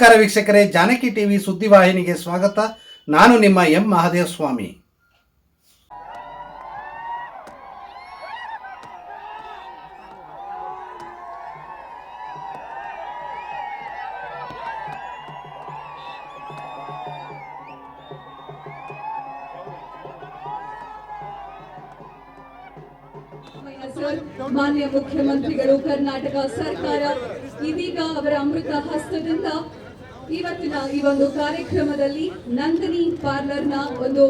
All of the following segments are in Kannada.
ನಮಸ್ಕಾರ ವೀಕ್ಷಕರೇ, ಜಾನಕಿ ಟಿವಿ ಸುದ್ದಿವಾಹಿನಿಗೆ ಸ್ವಾಗತ. ನಾನು ನಿಮ್ಮ ಎಂ ಮಹಾದೇವ ಸ್ವಾಮಿ ಮಾನ್ಯ ಮುಖ್ಯಮಂತ್ರಿಗಳು, ಕರ್ನಾಟಕ ಸರ್ಕಾರ ಇದೀಗ ಅವರ ಅಮೃತ ಹಸ್ತದಿಂದ ಇವತ್ತಿನ ಈ ಒಂದು ಕಾರ್ಯಕ್ರಮದಲ್ಲಿ ನಂದಿನಿ ಪಾರ್ಲರ್ನ ಒಂದು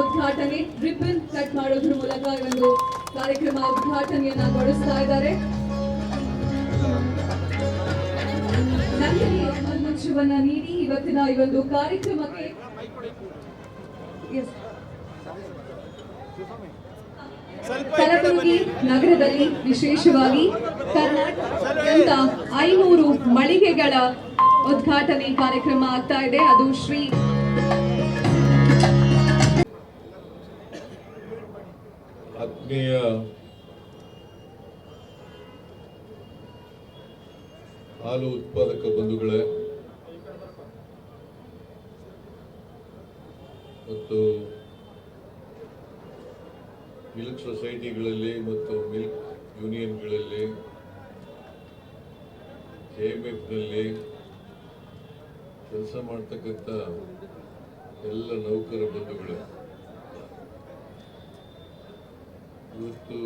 ಉದ್ಘಾಟನೆ, ರಿಬ್ಬನ್ ಕಟ್ ಮಾಡೋದ್ರ ಮೂಲಕ ಈ ಒಂದು ಕಾರ್ಯಕ್ರಮ ಉದ್ಘಾಟನೆಯನ್ನ ಗೊಳಿಸ್ತಾ ಇದ್ದಾರೆ ನಂದಿನಿ ಮಂಚವನ್ನ ನೀಡಿ ಇವತ್ತಿನ ಈ ಒಂದು ಕಾರ್ಯಕ್ರಮಕ್ಕೆ. ಕಲಬುರಗಿ ನಗರದಲ್ಲಿ ವಿಶೇಷವಾಗಿ ಕರ್ನಾಟಕ ಐನೂರು ಮಳಿಗೆಗಳ ಉದ್ಘಾಟನೆ ಕಾರ್ಯಕ್ರಮ ಆಗ್ತಾ ಇದೆ. ಅದು ಶ್ರೀ ಆತ್ಮೀಯ ಹಾಲು ಉತ್ಪಾದಕ ಬಂಧುಗಳೇ, ಮತ್ತು ಮಿಲ್ಕ್ ಸೊಸೈಟಿಗಳಲ್ಲಿ ಮತ್ತು ಮಿಲ್ಕ್ ಯೂನಿಯನ್ಗಳಲ್ಲಿ, ಕೆ ಎಂ ಎಫ್ನಲ್ಲಿ ಕೆಲಸ ಮಾಡ್ತಕ್ಕಂಥ ಎಲ್ಲ ನೌಕರ ಬಂಧುಗಳು. ಇವತ್ತು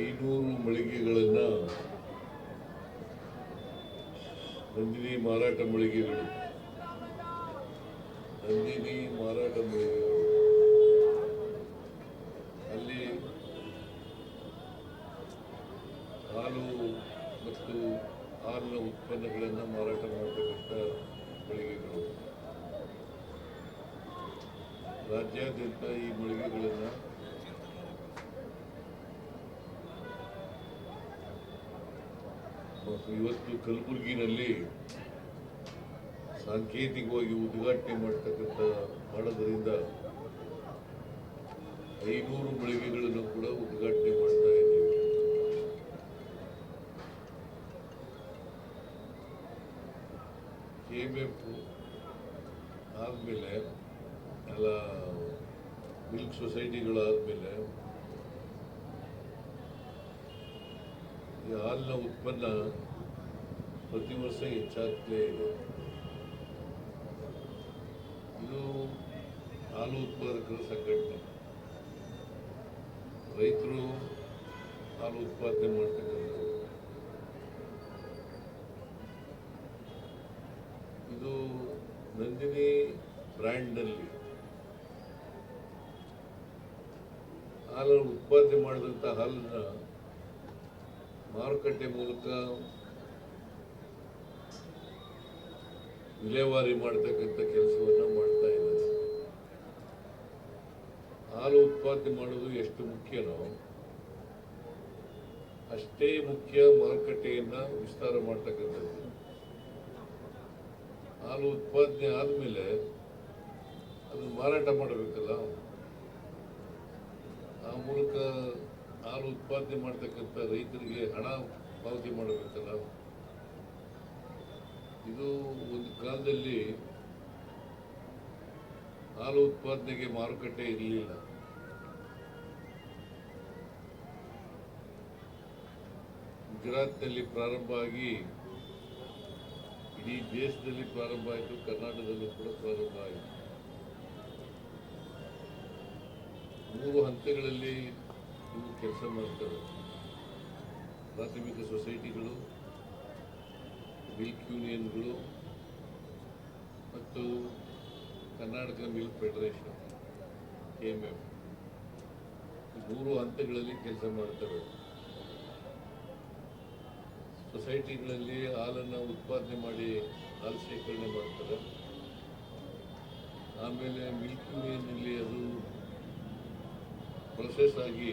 ಐನೂರು ಮಳಿಗೆಗಳನ್ನ ನಂದಿನಿ ಮಾರಾಟ ಮಳಿಗೆಗಳು. ನಂದಿನಿ ಮಾರಾಟ ಮಳಿಗೆಗಳು ಹಾಲಿನ ಉತ್ಪನ್ನಗಳನ್ನು ಮಾರಾಟ ಮಾಡತಕ್ಕಂಥ ಮಳಿಗೆಗಳು. ರಾಜ್ಯಾದ್ಯಂತ ಈ ಮಳಿಗೆಗಳನ್ನು ಇವತ್ತು ಕಲಬುರಗಿನಲ್ಲಿ ಸಾಂಕೇತಿಕವಾಗಿ ಉದ್ಘಾಟನೆ ಮಾಡ್ತಕ್ಕಂಥ ಮಾಡೋದರಿಂದ ಐನೂರು ಮಳಿಗೆಗಳನ್ನು ಕೂಡ ಉದ್ಘಾಟನೆ ಮಾಡ್ತಾ ಇದ್ದೀವಿ ಕೆ ಎಂ ಆದಮೇಲೆ ಎಲ್ಲ ಮಿಲ್ಕ್ ಸೊಸೈಟಿಗಳಾದಮೇಲೆ ಈ ಹಾಲಿನ ಉತ್ಪನ್ನ ಪ್ರತಿ ವರ್ಷ ಹೆಚ್ಚಾಗ್ತೇ ಇದೆ. ಇದು ಹಾಲು ಉತ್ಪಾದಕರ ಸಂಘಟನೆ. ರೈತರು ಹಾಲು ಉತ್ಪಾದನೆ ಮಾಡ್ತಕ್ಕಂಥದ್ದು ನಂದಿನಿ ಬ್ರ್ಯಾಂಡ್ನಲ್ಲಿ ಹಾಲನ್ನು ಉತ್ಪಾದನೆ ಮಾಡಿದಂಥ ಹಾಲನ್ನ ಮಾರುಕಟ್ಟೆ ಮೂಲಕ ವಿಲೇವಾರಿ ಮಾಡ್ತಕ್ಕಂಥ ಕೆಲಸವನ್ನು ಮಾಡ್ತಾ ಇದ್ದಾರೆ. ಹಾಲು ಉತ್ಪಾದನೆ ಮಾಡೋದು ಎಷ್ಟು ಮುಖ್ಯನೋ ಅಷ್ಟೇ ಮುಖ್ಯ ಮಾರುಕಟ್ಟೆಯನ್ನು ವಿಸ್ತಾರ ಮಾಡ್ತಕ್ಕಂಥದ್ದು. ಹಾಲು ಉತ್ಪಾದನೆ ಆದಮೇಲೆ ಅದನ್ನು ಮಾರಾಟ ಮಾಡಬೇಕಲ್ಲ. ಆ ಮೂಲಕ ಹಾಲು ಉತ್ಪಾದನೆ ಮಾಡ್ತಕ್ಕಂಥ ರೈತರಿಗೆ ಹಣ ಪಾವತಿ ಮಾಡಬೇಕಲ್ಲ. ಇದು ಒಂದು ಕಾಲದಲ್ಲಿ ಹಾಲು ಉತ್ಪಾದನೆಗೆ ಮಾರುಕಟ್ಟೆ ಇರಲಿಲ್ಲ. ಗುಜರಾತ್ನಲ್ಲಿ ಪ್ರಾರಂಭ ಆಗಿ ಇಡೀ ದೇಶದಲ್ಲಿ ಪ್ರಾರಂಭ ಆಯಿತು, ಕರ್ನಾಟಕದಲ್ಲೂ ಕೂಡ ಪ್ರಾರಂಭ ಆಯಿತು. ಮೂರು ಹಂತಗಳಲ್ಲಿ ಇವು ಕೆಲಸ ಮಾಡ್ತಾರೆ. ಪ್ರಾಥಮಿಕ ಸೊಸೈಟಿಗಳು, ಮಿಲ್ಕ್ ಯೂನಿಯನ್ಗಳು ಮತ್ತು Karnataka milk federation, K M F. ಮೂರು ಹಂತಗಳಲ್ಲಿ ಕೆಲಸ ಮಾಡ್ತವೆ ಸೊಸೈಟಿಗಳಲ್ಲಿ ಹಾಲನ್ನು ಉತ್ಪಾದನೆ ಮಾಡಿ ಹಾಲು ಶೇಖರಣೆ ಮಾಡ್ತಾರೆ. ಆಮೇಲೆ ಮಿಲ್ಕ್ ಮೇನಲ್ಲಿ ಅದು ಪ್ರೊಸೆಸ್ ಆಗಿ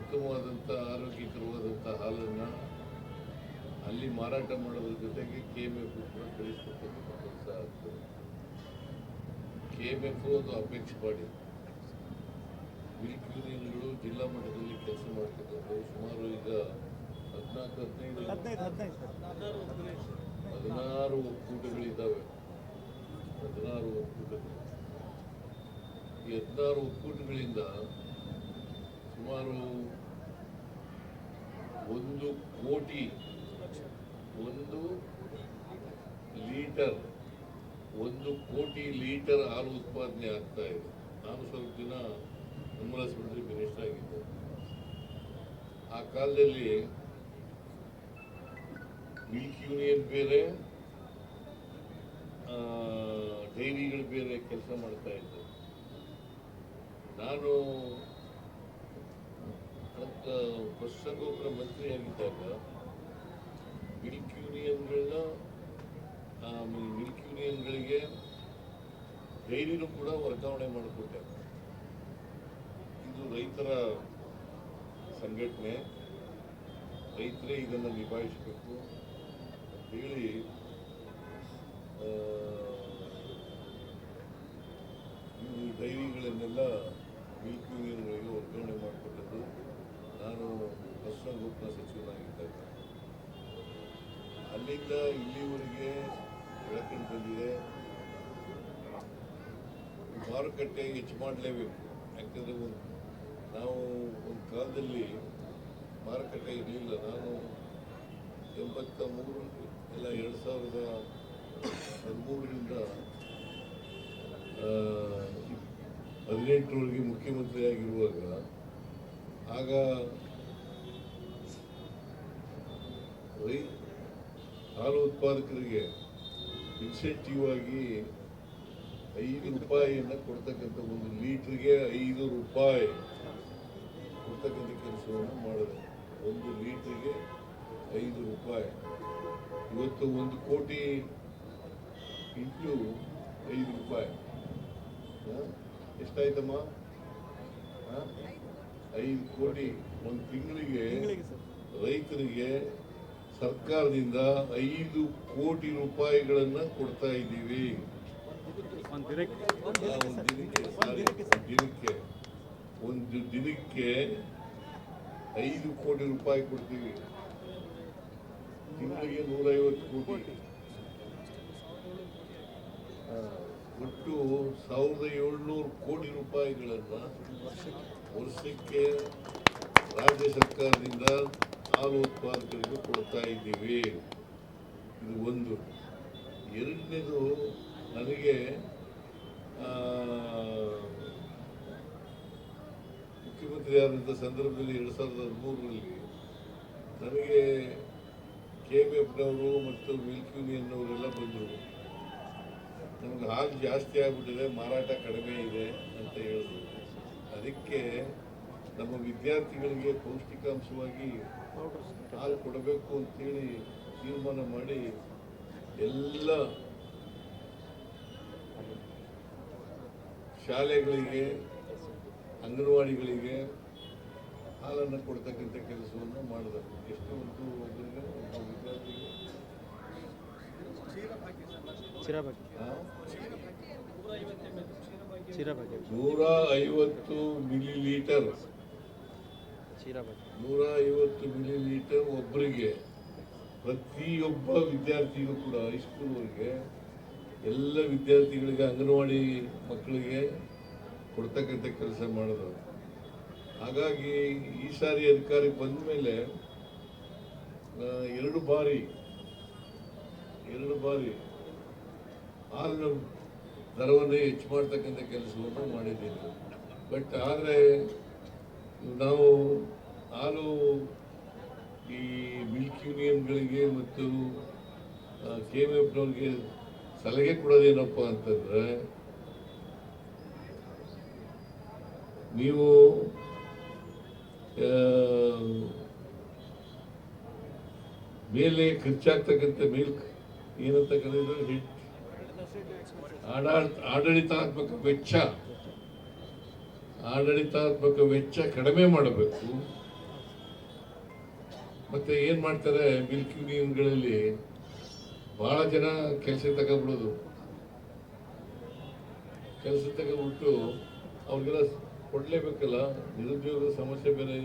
ಉತ್ತಮವಾದಂಥ, ಆರೋಗ್ಯಕರವಾದಂಥ ಹಾಲನ್ನು ಅಲ್ಲಿ ಮಾರಾಟ ಮಾಡೋದ್ರ ಜೊತೆಗೆ ಕೆ ಎಂ ಎಫ್ ಕೂಡ ಕಳಿಸ್ತಕ್ಕಂಥ ಕೆಲಸ ಆಗ್ತದೆ. ಕೆ ಎಂ ಎಫ್ ಒಂದು ಅಪೇಕ್ಷೆ ಮಾಡಿ. ಮಿಲ್ಕ್ ಯೂನಿಯನ್ಗಳು ಜಿಲ್ಲಾ ಮಟ್ಟದಲ್ಲಿ ಕೆಲಸ ಮಾಡ್ತಕ್ಕಂಥವು ಸುಮಾರು ಈಗ ಹದಿನಾಲ್ಕು ಹದಿನೈದು. ಹದಿನಾರು ಒಕ್ಕೂಟಗಳಿದ್ದಾವೆ. ಹದಿನಾರು ಒಕ್ಕೂಟಗಳು. ಈ ಹದಿನಾರು ಒಕ್ಕೂಟಗಳಿಂದ ಸುಮಾರು ಒಂದು ಕೋಟಿ, ಒಂದು ಲೀಟರ್, ಒಂದು ಕೋಟಿ ಲೀಟರ್ ಹಾಲು ಉತ್ಪಾದನೆ ಆಗ್ತಾ ಇದೆ. ನಾನು ಸ್ವಲ್ಪ ದಿನ ನಿರ್ಮಲಾ ಸ್ಮೃತಿ ಮಿನಿಸ್ಟರ್ ಆಗಿದ್ದೆ. ಆ ಕಾಲದಲ್ಲಿ ಮಿಲ್ಕ್ ಯೂನಿಯನ್ ಬೇರೆ ಡೈರಿಗಳು ಬೇರೆ ಕೆಲಸ ಮಾಡ್ತಾ ಇದ್ದೆ. ನಾನು ಅಂತ ಪಶುಸಂಗೋಪನಾ ಮಂತ್ರಿ ಆಗಿದ್ದಾಗ ಮಿಲ್ಕ್ ಯೂನಿಯನ್ಗಳನ್ನ ಮಿಲ್ಕ್ ಯೂನಿಯನ್ಗಳಿಗೆ ಡೈರಿನೂ ಕೂಡ ವರ್ಗಾವಣೆ ಮಾಡಿಕೊಟ್ಟೆ. ಇದು ರೈತರ ಸಂಘಟನೆ. ರೈತರೇ ಇದನ್ನು ನಿಭಾಯಿಸಬೇಕು. ಅಂತೇಳಿ ಆ, ಈ ಡೈರಿಗಳನ್ನೆಲ್ಲ ಮಿಲ್ಕ್ ಯೂನಿಯನ್ಗಳಿಗೆ ವರ್ಗಾವಣೆ ಮಾಡಿಕೊಟ್ಟದ್ದು ನಾನು ಪಶುಸಂಗೋಪನಾ ಸಚಿವನಾಗಿದ್ದಾಗ ಅಲ್ಲಿಂದ ಇಲ್ಲಿವರೆಗೆ ಬೆಳಕಂತಿದೆ ಬಂದಿದೆ. ಮಾರುಕಟ್ಟೆ ಹೆಚ್ಚು ಮಾಡಲೇಬೇಕು. ಯಾಕಂದರೆ ಒಂದು ನಾವು ಒಂದು ಕಾಲದಲ್ಲಿ ಮಾರುಕಟ್ಟೆ ಇರಲಿಲ್ಲ. ನಾನು ಎಂಬತ್ತ ಮೂರು ಸಾವಿರದ ಹದಿಮೂರರಿಂದ ಹದಿನೆಂಟರವರೆಗೆ ಮುಖ್ಯಮಂತ್ರಿಯಾಗಿರುವಾಗ, ಆಗ ರೈ, ಹಾಲು ಉತ್ಪಾದಕರಿಗೆ ಇನ್ಸೆಂಟಿವ್ ಆಗಿ ಐದು ರೂಪಾಯಿಯನ್ನು ಕೊಡ್ತಕ್ಕಂಥ ಒಂದು ಲೀಟ್ರಿಗೆ ಐದು ರೂಪಾಯಿ ಕೊಡ್ತಕ್ಕಂಥ ಕೆಲಸವನ್ನು ಮಾಡಿದೆ ಒಂದು ಲೀಟ್ರಿಗೆ ಐದು ರೂಪಾಯಿ. ಇವತ್ತು ಒಂದು ಕೋಟಿ ಇಂಟು ಐದು ರೂಪಾಯಿ? ಎಷ್ಟಾಯ್ತಮ್ಮ? ಐದು ಕೋಟಿ ಒಂದು ತಿಂಗಳಿಗೆ ರೈತರಿಗೆ ಸರ್ಕಾರದಿಂದ ಐದು ಕೋಟಿ ರೂಪಾಯಿಗಳನ್ನು ಕೊಡ್ತಾ ಇದ್ದೀವಿ. ದಿನಕ್ಕೆ. ಒಂದು ದಿನಕ್ಕೆ ಐದು ಕೋಟಿ ರೂಪಾಯಿ ಕೊಡ್ತೀವಿ. ತಿಂಗಳಿಗೆ ನೂರೈವತ್ತು ಕೋಟಿ. ಒಟ್ಟು ಸಾವಿರದ ಏಳ್ನೂರು ಕೋಟಿ ರೂಪಾಯಿಗಳನ್ನ ವರ್ಷಕ್ಕೆ ರಾಜ್ಯ ಸರ್ಕಾರದಿಂದ ಹಾಲು ಉತ್ಪಾದಕರಿಗೆ ಕೊಡ್ತಾ ಇದ್ದೀವಿ. ಇದು ಒಂದು. ಎರಡನೇದು ನನಗೆ ಮುಖ್ಯಮಂತ್ರಿ ಆದಂಥ ಸಂದರ್ಭದಲ್ಲಿ ಎರಡು ಸಾವಿರದ ಹದಿಮೂರರಲ್ಲಿ ನನಗೆ ಕೆ ಬಿ ಮತ್ತು ಮಿಲ್ಕ್ ಯೂನಿಯನ್ನವರೆಲ್ಲ ಬಂದರು. ನಮ್ಗೆ ಹಾಲು ಜಾಸ್ತಿ ಆಗಿಬಿಟ್ಟಿದೆ, ಮಾರಾಟ ಕಡಿಮೆ ಇದೆ ಅಂತ ಹೇಳಿದ್ರು. ಅದಕ್ಕೆ ನಮ್ಮ ವಿದ್ಯಾರ್ಥಿಗಳಿಗೆ ಪೌಷ್ಟಿಕಾಂಶವಾಗಿ ಹಾಲು ಕೊಡಬೇಕು ಅಂತೇಳಿ ತೀರ್ಮಾನ ಮಾಡಿ ಎಲ್ಲ ಶಾಲೆಗಳಿಗೆ, ಅಂಗನವಾಡಿಗಳಿಗೆ ಹಾಲನ್ನು ಕೊಡ್ತಕ್ಕಂಥ ಕೆಲಸವನ್ನು ಮಾಡಿದೆ ಎಷ್ಟು ಒಂದು ಒಬ್ಬರಿಗೆ, ಒಬ್ಬ ನೂರ ಐವತ್ತು ಮಿಲಿ ಲೀಟರ್ ನೂರ ಐವತ್ತು ಮಿಲಿ ಲೀಟರ್ ಒಬ್ಬರಿಗೆ, ಪ್ರತಿಯೊಬ್ಬ ವಿದ್ಯಾರ್ಥಿಗೂ ಕೂಡ ಹೈಸ್ಕೂಲ್ವರೆಗೆ ಎಲ್ಲ ವಿದ್ಯಾರ್ಥಿಗಳಿಗೆ, ಅಂಗನವಾಡಿ ಮಕ್ಕಳಿಗೆ ಕೊಡ್ತಕ್ಕಂಥ ಕೆಲಸ ಮಾಡಿದ್ರು. ಹಾಗಾಗಿ ಈ ಸಾರಿ ಅಧಿಕಾರಿ ಬಂದ ಮೇಲೆ ಎರಡು ಬಾರಿ ಎರಡು ಬಾರಿ ಹಾಲಿನ ದರವನ್ನೇ ಹೆಚ್ಚು ಮಾಡ್ತಕ್ಕಂಥ ಕೆಲಸವನ್ನು ಮಾಡಿದ್ದೀವಿ ಬಟ್ ಆದರೆ ನಾವು ಹಾಲು ಈ ಮಿಲ್ಕ್ ಯೂನಿಯನ್ಗಳಿಗೆ ಮತ್ತು ಕೆ ಎಂ ಎಫ್ನವ್ರಿಗೆ ಸಲಹೆ ಕೊಡೋದೇನಪ್ಪ ಅಂತಂದರೆ, ನೀವು ಮೇಲೆ ಖರ್ಚಾಗ್ತಕ್ಕಂಥ ಮಿಲ್ಕ್ ಏನಂತ ಕರೆದ್ರೆ ಹಿಟ್ ಆಡಾಳ್ ಆಡಳಿತಾತ್ಮಕ ವೆಚ್ಚ. ಆಡಳಿತಾತ್ಮಕ ವೆಚ್ಚ ಕಡಿಮೆ ಮಾಡಬೇಕು. ಮತ್ತೆ ಏನ್ ಮಾಡ್ತಾರೆ ಮಿಲ್ಕ್ ಯೂನಿಯನ್ಗಳಲ್ಲಿ? ಬಹಳ ಜನ ಕೆಲಸ ತಗೊಂಡ್ಬಿಡೋದು. ಕೆಲಸ ತಗೊಂಡ್ಬಿಟ್ಟು ಅವ್ರಿಗೆಲ್ಲ ಕೊಡ್ಲೇಬೇಕಲ್ಲ? ನಿರುದ್ಯೋಗದ ಸಮಸ್ಯೆ ಬೇರೆ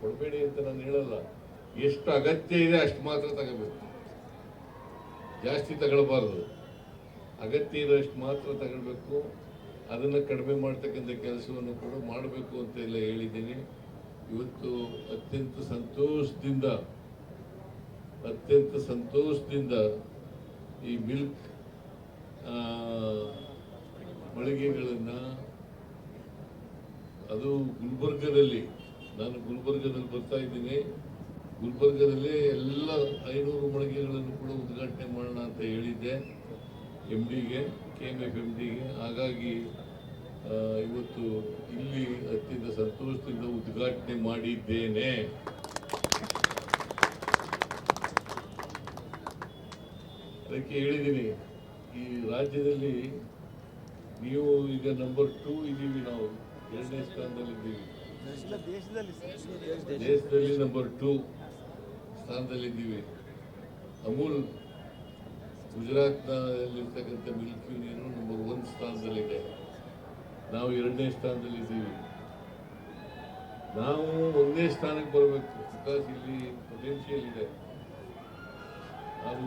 ಕೊಡಬೇಡಿ ಅಂತ ನಾನು ಹೇಳಲ್ಲ. ಎಷ್ಟು ಅಗತ್ಯ ಇದೆ ಅಷ್ಟು ಮಾತ್ರ ತಗೋಬೇಕು. ಜಾಸ್ತಿ ತಗೊಳ್ಬಾರ್ದು. ಅಗತ್ಯ ಇರೋಷ್ಟು ಮಾತ್ರ ತಗೊಳ್ಬೇಕು. ಅದನ್ನು ಕಡಿಮೆ ಮಾಡ್ತಕ್ಕಂಥ ಕೆಲಸವನ್ನು ಕೂಡ ಮಾಡಬೇಕು ಅಂತ ಎಲ್ಲ ಹೇಳಿದ್ದೀನಿ. ಇವತ್ತು ಅತ್ಯಂತ ಸಂತೋಷದಿಂದ ಅತ್ಯಂತ ಸಂತೋಷದಿಂದ ಈ ಮಿಲ್ಕ್ ಮಳಿಗೆಗಳನ್ನು ಅದು ಗುಲ್ಬರ್ಗದಲ್ಲಿ. ನಾನು ಗುಲ್ಬರ್ಗದಲ್ಲಿ ಬರ್ತಾ ಇದ್ದೀನಿ. ಗುಲ್ಬರ್ಗದಲ್ಲಿ ಎಲ್ಲ ಐನೂರು ಮಳಿಗೆಗಳನ್ನು ಕೂಡ ಉದ್ಘಾಟನೆ ಮಾಡೋಣ ಅಂತ ಹೇಳಿದ್ದೆ. ಎಂ ಡಿಗೆ ಕೆ ಎಂ ಎಫ್ ಎಂ ಡಿಗೆ ಹಾಗಾಗಿ ಇವತ್ತು ಇಲ್ಲಿ ಅತ್ಯಂತ ಸಂತೋಷದಿಂದ ಉದ್ಘಾಟನೆ ಮಾಡಿದ್ದೇನೆ. ಅದಕ್ಕೆ ಹೇಳಿದ್ದೀನಿ, ಈ ರಾಜ್ಯದಲ್ಲಿ ನೀವು ಈಗ ನಂಬರ್ ಟೂ ಇದ್ದೀವಿ ನಾವು. ಎರಡನೇ ಸ್ಥಾನದಲ್ಲಿದ್ದೀವಿ ದೇಶದಲ್ಲಿ ನಂಬರ್ ಟೂ ಸ್ಥಾನದಲ್ಲಿದ್ದೀವಿ ಅಮೂಲ್ ಗುಜರಾತ್ನಲ್ಲಿರ್ತಕ್ಕಂಥ ಮಿಲ್ಕ್ ಯೂನಿಯನ್ ನಂಬರ್ ಒನ್ ಸ್ಥಾನದಲ್ಲಿದೆ. ನಾವು ಎರಡನೇ ಸ್ಥಾನದಲ್ಲಿದ್ದೀವಿ ನಾವು ಒಂದೇ ಸ್ಥಾನಕ್ಕೆ ಬರಬೇಕು. ಬಿಕಾಸ್ ಇಲ್ಲಿ ಪೊಟೆನ್ಷಿಯಲ್ ಇದೆ. ನಾವು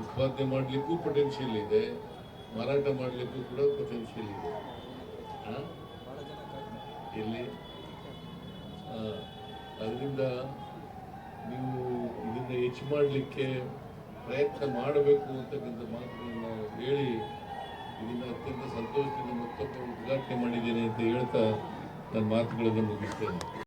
ಉತ್ಪಾದನೆ ಮಾಡಲಿಕ್ಕೂ ಪೊಟೆನ್ಷಿಯಲ್ ಇದೆ. ಮಾರಾಟ ಮಾಡಲಿಕ್ಕೂ ಕೂಡ ಪೊಟೆನ್ಷಿಯಲ್ ಇದೆ. ಆ? ಇಲ್ಲಿ ಅದರಿಂದ ನೀವು ಇದನ್ನು ಹೆಚ್ಚು ಮಾಡಲಿಕ್ಕೆ ಪ್ರಯತ್ನ ಮಾಡಬೇಕು ಅಂತಕ್ಕಂಥ ಮಾತುಗಳನ್ನು ಹೇಳಿ ಇದನ್ನು ಅತ್ಯಂತ ಸಂತೋಷದಿಂದ ಮತ್ತೊಮ್ಮೆ ಉದ್ಘಾಟನೆ ಮಾಡಿದ್ದೇನೆ ಅಂತ ಹೇಳ್ತಾ ನನ್ನ ಮಾತುಗಳನ್ನು ಮುಗಿಸ್ತೇನೆ.